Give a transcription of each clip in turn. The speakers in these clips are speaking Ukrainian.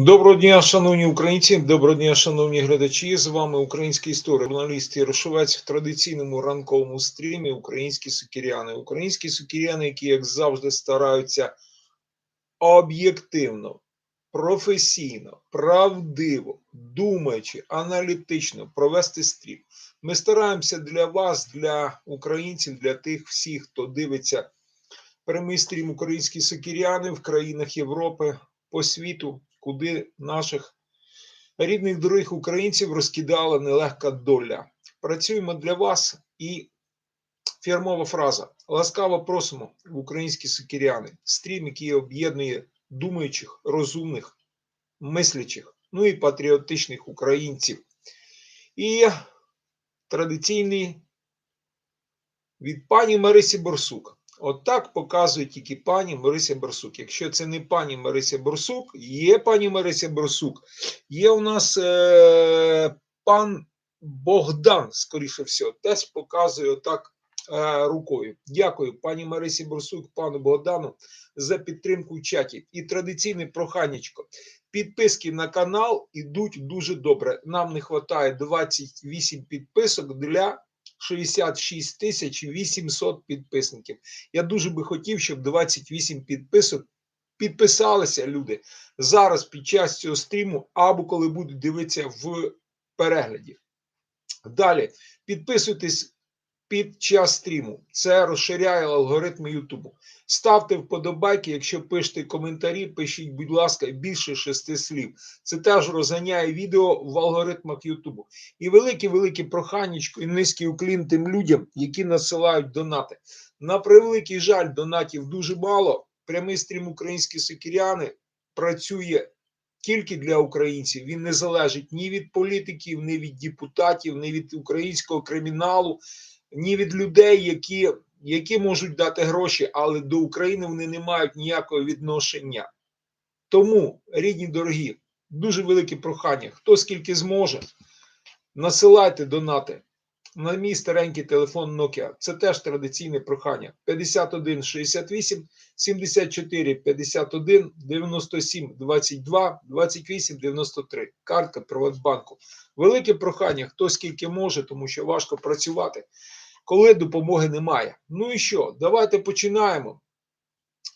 Доброго дня, шановні українці, доброго дня, шановні глядачі. З вами український історик, журналіст Ярошовець в традиційному ранковому стрімі Українські сукіряни. Українські сукіряни, які, як завжди, стараються об'єктивно, професійно, правдиво, думаючи, аналітично провести стрім. Ми стараємося для вас, для українців, для тих всіх, хто дивиться прямий стрім Українські сукіряни в країнах Європи по світу куди наших рідних дорогих українців розкидала нелегка доля. Працюємо для вас і фірмова фраза. Ласкаво просимо в українські сокиряни. Стрім, який об'єднує думаючих, розумних, мислячих, ну і патріотичних українців. І традиційний від пані Марисі Борсук. Отак показує тільки пані Марися Борсук. Якщо це не пані Марися Борсук, є пані Марися Борсук, є у нас е, пан Богдан, скоріше всього, теж показує отак е, рукою. Дякую пані Марисі Борсук, пану Богдану за підтримку в чаті. І традиційне проханечко. Підписки на канал ідуть дуже добре. Нам не вистачає 28 підписок для 66 тисяч 800 підписників. Я дуже би хотів, щоб 28 підписок підписалися люди зараз під час цього стріму, або коли будуть дивитися в перегляді. Далі підписуйтесь під час стріму. Це розширяє алгоритми Ютубу. Ставте вподобайки, якщо пишете коментарі, пишіть, будь ласка, більше шести слів. Це теж розганяє відео в алгоритмах Ютубу. І велике-велике проханнячко і низький уклін тим людям, які насилають донати. На превеликий жаль, донатів дуже мало. Прямий стрім українські сокіряни працює тільки для українців. Він не залежить ні від політиків, ні від депутатів, ні від українського криміналу, ні від людей, які, які можуть дати гроші, але до України вони не мають ніякого відношення. Тому, рідні дорогі, дуже велике прохання. Хто скільки зможе, насилайте донати на мій старенький телефон Nokia. Це теж традиційне прохання. 51 68 74 51 97 22 28 93. Картка Приватбанку. Велике прохання, хто скільки може, тому що важко працювати, коли допомоги немає. Ну і що? Давайте починаємо.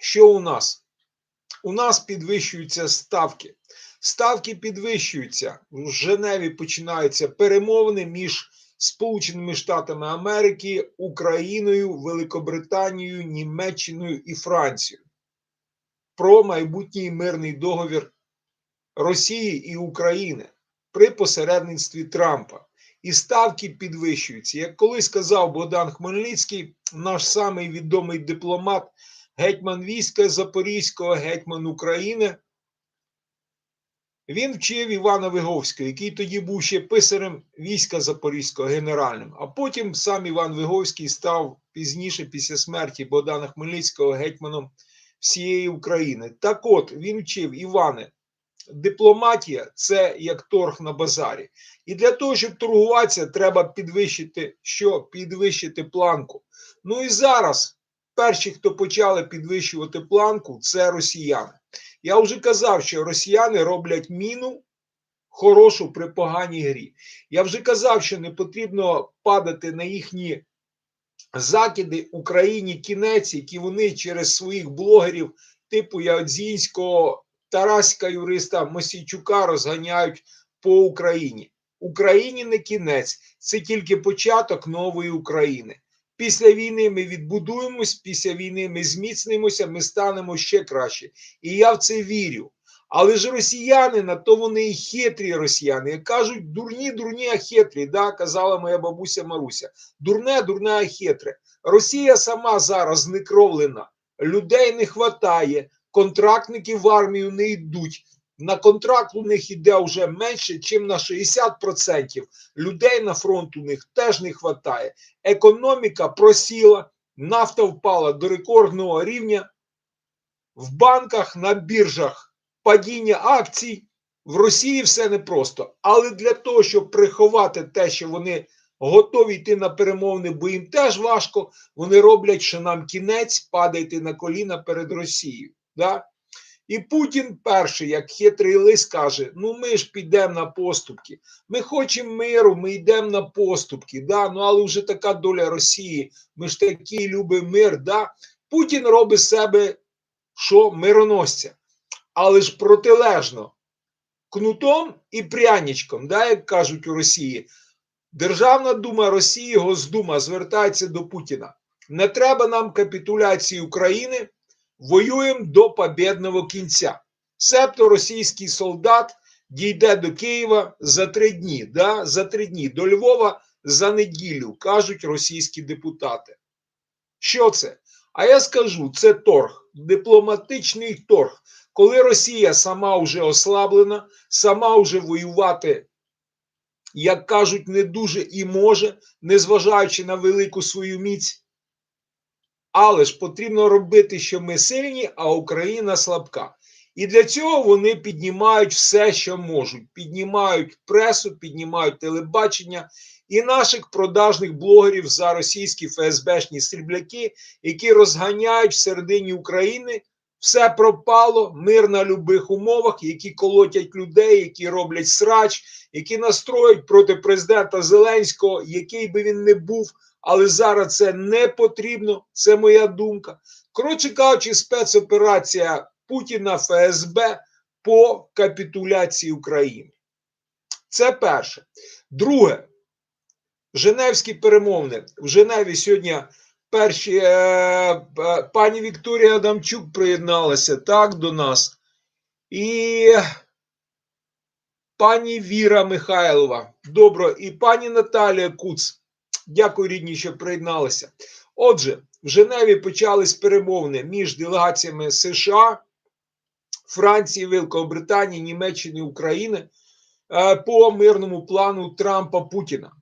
Що у нас? У нас підвищуються ставки. Ставки підвищуються. В Женеві починаються перемовини між Сполученими Штатами Америки, Україною, Великобританією, Німеччиною і Францією про майбутній мирний договір Росії і України при посередництві Трампа. І ставки підвищуються. Як колись сказав Богдан Хмельницький, наш самий відомий дипломат, гетьман війська Запорізького, гетьман України. Він вчив Івана Виговського, який тоді був ще писарем війська Запорізького генеральним. А потім сам Іван Виговський став пізніше, після смерті Богдана Хмельницького, гетьманом всієї України. Так от він вчив Іване, дипломатія це як торг на базарі. І для того, щоб торгуватися, треба підвищити що? Підвищити планку. Ну і зараз перші, хто почали підвищувати планку, це росіяни. Я вже казав, що росіяни роблять міну хорошу при поганій грі. Я вже казав, що не потрібно падати на їхні закиди Україні кінець, які вони через своїх блогерів, типу Ядзінського, Тараська юриста Мосійчука розганяють по Україні. Україні не кінець, це тільки початок нової України. Після війни ми відбудуємось, після війни ми зміцнимося, ми станемо ще краще. І я в це вірю. Але ж росіяни, на то вони і хитрі росіяни. Кажуть, дурні, дурні, а хитрі, да, казала моя бабуся Маруся. Дурне, дурне, а хитре. Росія сама зараз знекровлена, людей не вистачає, контрактники в армію не йдуть. На контракт у них іде вже менше, ніж на 60%. Людей на фронт у них теж не вистачає. Економіка просіла, нафта впала до рекордного рівня. В банках, на біржах падіння акцій. В Росії все непросто. Але для того, щоб приховати те, що вони готові йти на перемовини, бо їм теж важко, вони роблять, що нам кінець, падайте на коліна перед Росією. Да? І Путін перший, як хитрий лис, каже: ну ми ж підемо на поступки. Ми хочемо миру, ми йдемо на поступки. Да? Ну але вже така доля Росії. Ми ж такі любимо мир. Да? Путін робить себе що мироносця, але ж протилежно кнутом і пряничком, да, як кажуть у Росії. Державна дума Росії, Госдума звертається до Путіна. Не треба нам капітуляції України, воюємо до побєдного кінця. Себто російський солдат дійде до Києва за три дні, да, за три дні, до Львова за неділю, кажуть російські депутати. Що це? А я скажу: це торг, дипломатичний торг, коли Росія сама вже ослаблена, сама вже воювати, як кажуть, не дуже і може, незважаючи на велику свою міць. Але ж потрібно робити, що ми сильні, а Україна слабка. І для цього вони піднімають все, що можуть. Піднімають пресу, піднімають телебачення і наших продажних блогерів за російські ФСБшні стрібляки, які розганяють всередині України. Все пропало, мир на любих умовах, які колотять людей, які роблять срач, які настроють проти президента Зеленського, який би він не був, але зараз це не потрібно. Це моя думка. Коротше кажучи, спецоперація Путіна ФСБ по капітуляції України. Це перше. Друге, Женевські перемовини. В Женеві сьогодні перші е, е, пані Вікторія Адамчук приєдналася так до нас. І пані Віра Михайлова. Добро, і пані Наталія Куц. Дякую, рідні, що приєдналися. Отже, в Женеві почались перемовини між делегаціями США, Франції, Великобританії, Німеччини, України е, по мирному плану Трампа Путіна.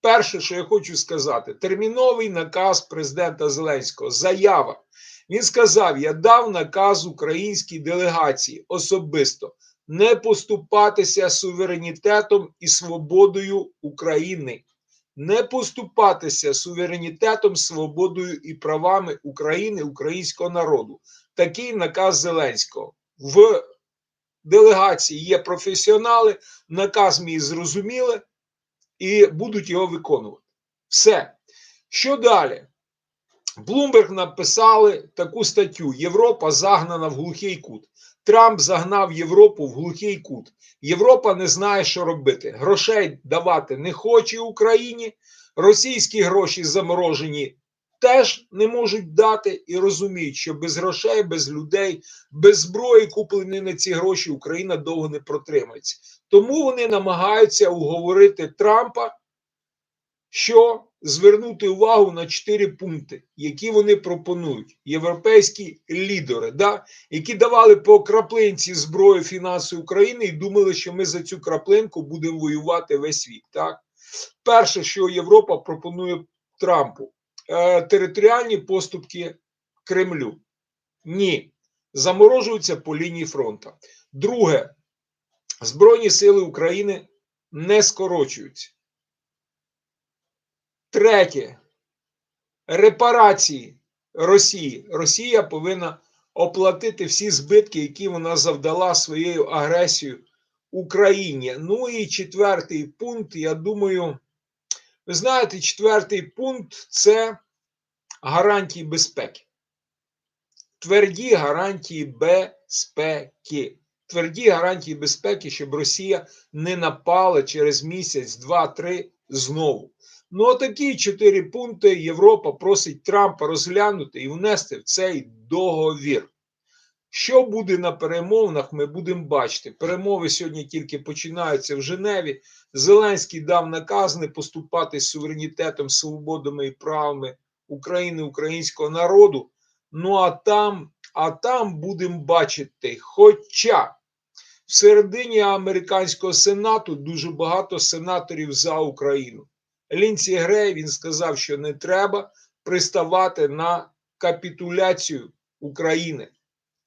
Перше, що я хочу сказати, терміновий наказ президента Зеленського. Заява. Він сказав: Я дав наказ українській делегації особисто не поступатися суверенітетом і свободою України, не поступатися суверенітетом, свободою і правами України, українського народу. Такий наказ Зеленського. В делегації є професіонали, наказ мій зрозуміли і будуть його виконувати. Все. Що далі? Блумберг написали таку статтю: Європа загнана в глухий кут. Трамп загнав Європу в глухий кут. Європа не знає, що робити. Грошей давати не хоче Україні. Російські гроші заморожені теж не можуть дати і розуміють, що без грошей, без людей, без зброї, куплені на ці гроші, Україна довго не протримається. Тому вони намагаються уговорити Трампа, що звернути увагу на чотири пункти, які вони пропонують. Європейські лідери, да, які давали по краплинці зброї фінансу України і думали, що ми за цю краплинку будемо воювати весь світ. Так? Перше, що Європа пропонує Трампу, е, територіальні поступки Кремлю. Ні. Заморожуються по лінії фронту. Друге, Збройні сили України не скорочуються. Третє. Репарації Росії. Росія повинна оплатити всі збитки, які вона завдала своєю агресією Україні. Ну і четвертий пункт, я думаю, ви знаєте, четвертий пункт це гарантії безпеки. Тверді гарантії безпеки тверді гарантії безпеки, щоб Росія не напала через місяць, два, три знову. Ну, такі чотири пункти Європа просить Трампа розглянути і внести в цей договір. Що буде на перемовинах, ми будемо бачити. Перемови сьогодні тільки починаються в Женеві. Зеленський дав наказ не поступати з суверенітетом, свободами і правами України, українського народу. Ну а там, а там будемо бачити. Хоча в середині американського сенату дуже багато сенаторів за Україну. Лінці Грей він сказав, що не треба приставати на капітуляцію України.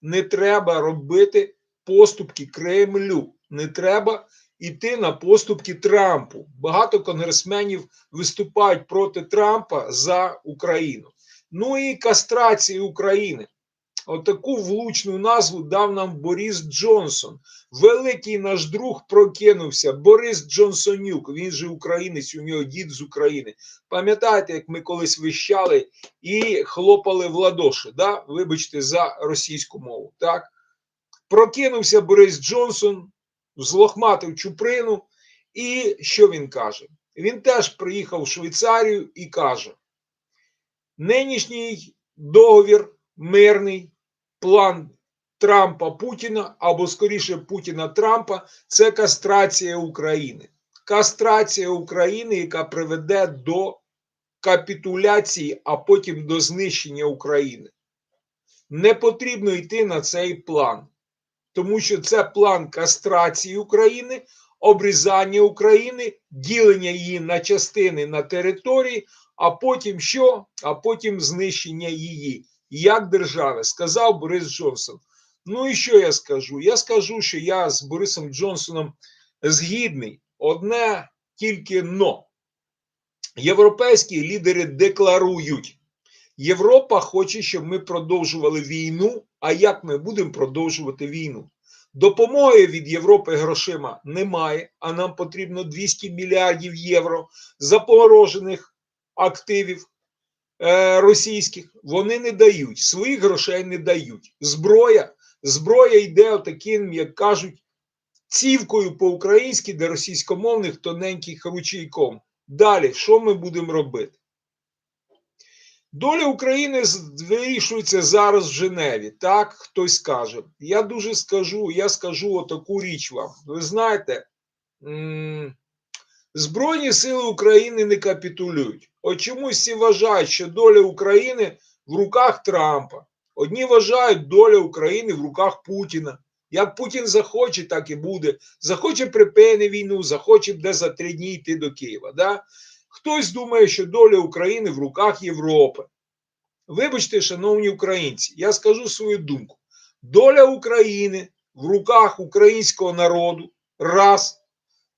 Не треба робити поступки Кремлю. Не треба йти на поступки Трампу. Багато конгресменів виступають проти Трампа за Україну. Ну і кастрації України. Отаку влучну назву дав нам Борис Джонсон. Великий наш друг прокинувся. Борис Джонсонюк. Він же українець, у нього дід з України. Пам'ятаєте, як ми колись вищали і хлопали в ладоші? Да? Вибачте за російську мову. Так? Прокинувся Борис Джонсон, злохматив Чуприну. І що він каже? Він теж приїхав в Швейцарію і каже: нинішній договір мирний план Трампа Путіна або скоріше Путіна Трампа це кастрація України. Кастрація України, яка приведе до капітуляції, а потім до знищення України. Не потрібно йти на цей план, тому що це план кастрації України, обрізання України, ділення її на частини на території, а потім що? А потім знищення її як держави, сказав Борис Джонсон. Ну і що я скажу? Я скажу, що я з Борисом Джонсоном згідний. Одне тільки но. Європейські лідери декларують, Європа хоче, щоб ми продовжували війну. А як ми будемо продовжувати війну? Допомоги від Європи грошима немає, а нам потрібно 200 мільярдів євро запорожених активів російських. Вони не дають, своїх грошей не дають. Зброя, зброя йде отаким, як кажуть, цівкою по-українськи для російськомовних тоненьких ручейком. Далі, що ми будемо робити? Доля України вирішується зараз в Женеві. Так, хтось скаже. Я дуже скажу, я скажу отаку річ вам. Ви знаєте, Збройні сили України не капітулюють. Чомусь всі вважають, що доля України в руках Трампа. Одні вважають доля України в руках Путіна. Як Путін захоче, так і буде. Захоче припини війну, захоче де за три дні йти до Києва. Да? Хтось думає, що доля України в руках Європи. Вибачте, шановні українці, я скажу свою думку. Доля України в руках українського народу раз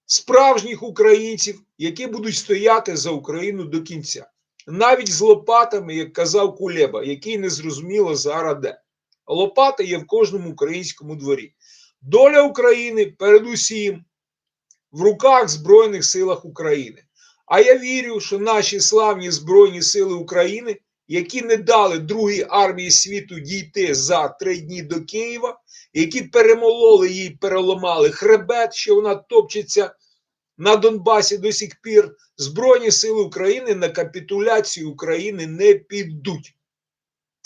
справжніх українців, які будуть стояти за Україну до кінця. Навіть з лопатами, як казав Кулеба, який не зрозуміло зараз де. Лопата є в кожному українському дворі. Доля України передусім в руках Збройних силах України. А я вірю, що наші славні Збройні Сили України, які не дали Другій армії світу дійти за три дні до Києва, які перемололи їй, переламали хребет, що вона топчеться на Донбасі до сих пір, Збройні Сили України на капітуляцію України не підуть.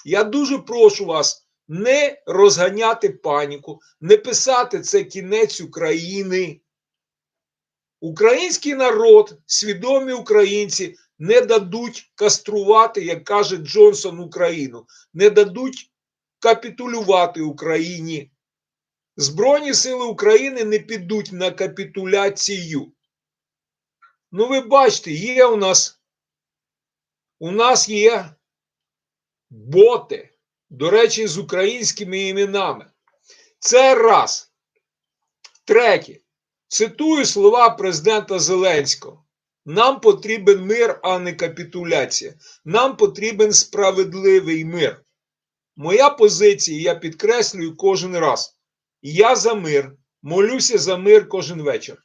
Я дуже прошу вас не розганяти паніку, не писати це кінець України. Український народ, свідомі українці не дадуть каструвати, як каже Джонсон, Україну, не дадуть капітулювати Україні. Збройні сили України не підуть на капітуляцію. Ну, ви бачите, є у нас у нас є боти, до речі, з українськими іменами. Це раз. Третє. Цитую слова президента Зеленського. Нам потрібен мир, а не капітуляція. Нам потрібен справедливий мир. Моя позиція, я підкреслюю кожен раз. Я за мир, молюся за мир кожен вечір.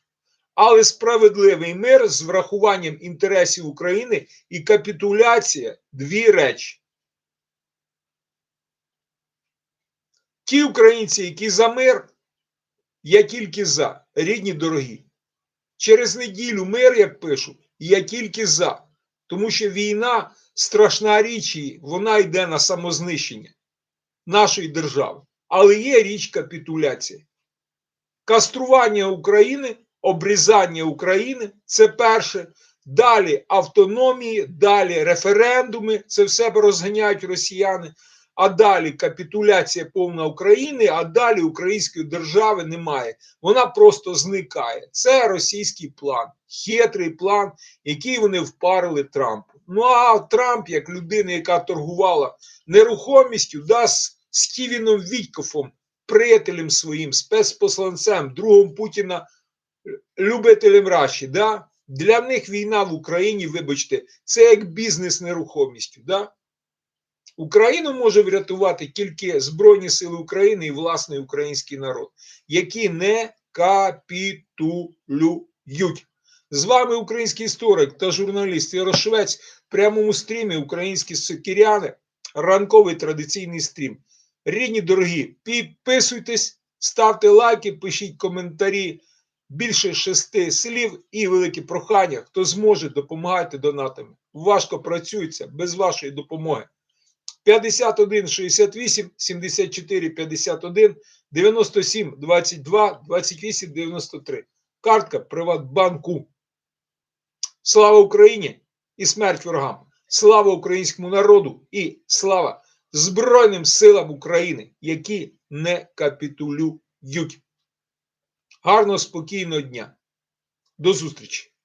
Але справедливий мир з врахуванням інтересів України і капітуляція дві речі. Ті українці, які за мир, я тільки за, рідні дорогі. Через неділю мир, як пишуть, я тільки за. Тому що війна страшна річ, і вона йде на самознищення нашої держави. Але є річ капітуляція. Кастрування України, обрізання України це перше. Далі автономії, далі референдуми, це все розганяють росіяни. А далі капітуляція повна України, а далі української держави немає. Вона просто зникає. Це російський план, хитрий план, який вони впарили Трампу. Ну а Трамп, як людина, яка торгувала нерухомістю, дасть. Стівеном Вітькофом, приятелем своїм, спецпосланцем, другом Путіна, любителем Раші. Да? Для них війна в Україні, вибачте, це як бізнес нерухомістю. Да? Україну може врятувати тільки Збройні Сили України і власний український народ, які не капітулюють. З вами український історик та журналіст Ярошвець в прямому стрімі Українські сокіряни. Ранковий традиційний стрім. Рідні дорогі, підписуйтесь, ставте лайки, пишіть коментарі. Більше шести слів і велике прохання. Хто зможе, допомагайте донатами. Важко працюється без вашої допомоги. 51 68 74 51 97 22 28 93. Картка Приватбанку. Слава Україні і смерть ворогам! Слава українському народу і слава Збройним силам України, які не капітулюють. Гарного спокійного дня. До зустрічі!